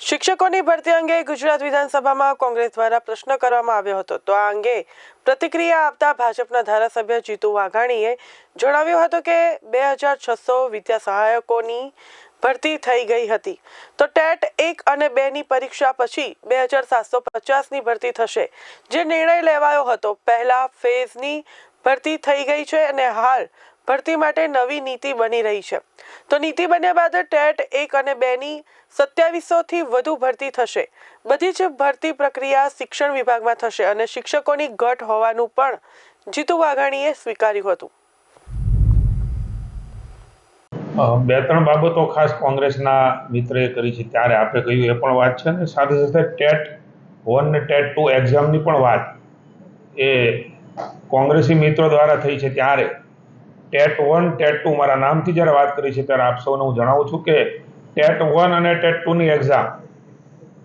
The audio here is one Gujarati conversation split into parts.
શિક્ષકોની ભરતી અંગે ગુજરાત વિધાનસભામાં કોંગ્રેસ દ્વારા પ્રશ્ન કરવામાં આવ્યો હતો. તો આ અંગે પ્રતિક્રિયા આપતા ભાજપના ધારાસભ્ય જીતુ વાઘાણીએ જણાવ્યું હતું કે બે હજાર છસો વિદ્યા સહાયકોની ભરતી થઈ ગઈ હતી. તો ટેટ એક અને બેની પરીક્ષા પછી બે હજાર સાતસો પચાસની ભરતી થશે. જે નિર્ણય લેવાયો હતો, પહેલા ફેઝની ભરતી થઈ ગઈ છે અને હાલ ભરતી માટે નવી નીતિ બની રહી છે. તો નીતિ બન્યા બાદ ટેટ એક અને બેની સત્યાવીસોથી વધુ ભરતી થશે. બધી જ ભરતી પ્રક્રિયા શિક્ષણ વિભાગમાં થશે અને શિક્ષકોની ઘટ હોવાનું પણ જીતુ વાઘાણીએ સ્વીકાર્યું હતું. બે ત્રણ બાબતો ખાસ કોંગ્રેસના મિત્રએ કરી છે. ત્યારે આપણે કહ્યું, એ પણ વાત છે ને, સાથે સાથે ટેટ વન ને ટેટ ટુ એક્ઝામની પણ વાત એ કોંગ્રેસી મિત્રો દ્વારા થઈ છે. ત્યારે ટેટ વન, ટેટ ટુ મારા નામથી જ્યારે વાત કરી છે, ત્યારે આપ સૌને હું જણાવું છું કે ટેટ વન અને ટેટ ટુની એક્ઝામ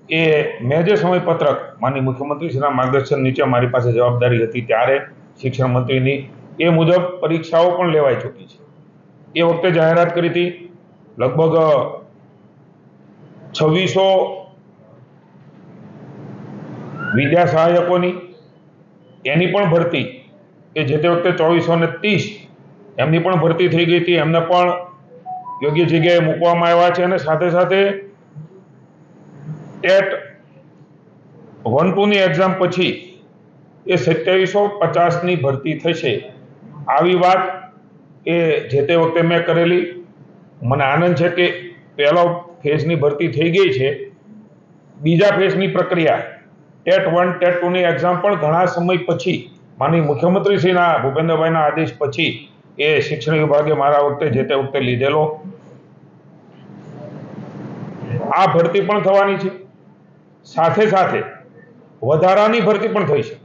એ મેં જે સમયપત્રક માની મુખ્યમંત્રીશ્રીના માર્ગદર્શન નીચે મારી પાસે જવાબદારી હતી, ત્યારે શિક્ષણ મંત્રીની એ મુજબ પરીક્ષાઓ પણ લેવાઈ ચૂકી છે. એ વખતે જાહેરાત કરી હતી, લગભગ છવ્વીસો વિદ્યા સહાયકોની એની પણ ભરતી એ જે તે વખતે ચોવીસો ને ત્રીસ એમની પણ ભરતી થઈ ગઈ હતી. એમને પણ યોગ્ય જગ્યાએ મૂકવામાં આવ્યા છે અને સાથે સાથે ટેટ વન ટુની એક્ઝામ પછી એ સત્યાવીસો પચાસની ભરતી થશે. આવી વાત એ જે તે વખતે મેં કરેલી. મને આનંદ છે કે પહેલો ફેઝની ભરતી થઈ ગઈ છે. બીજા ફેઝની પ્રક્રિયા ટેટ વન, ટેટ ટુની એક્ઝામ પણ ઘણા સમય પછી માની મુખ્યમંત્રીશ્રીના ભૂપેન્દ્રભાઈના આદેશ પછી એ શિક્ષણ વિભાગે મારા વખતે જે તે વખતે લીધેલો. આ ભરતી પણ થવાની છે. સાથે સાથે વધારાની ભરતી પણ થઈ છે.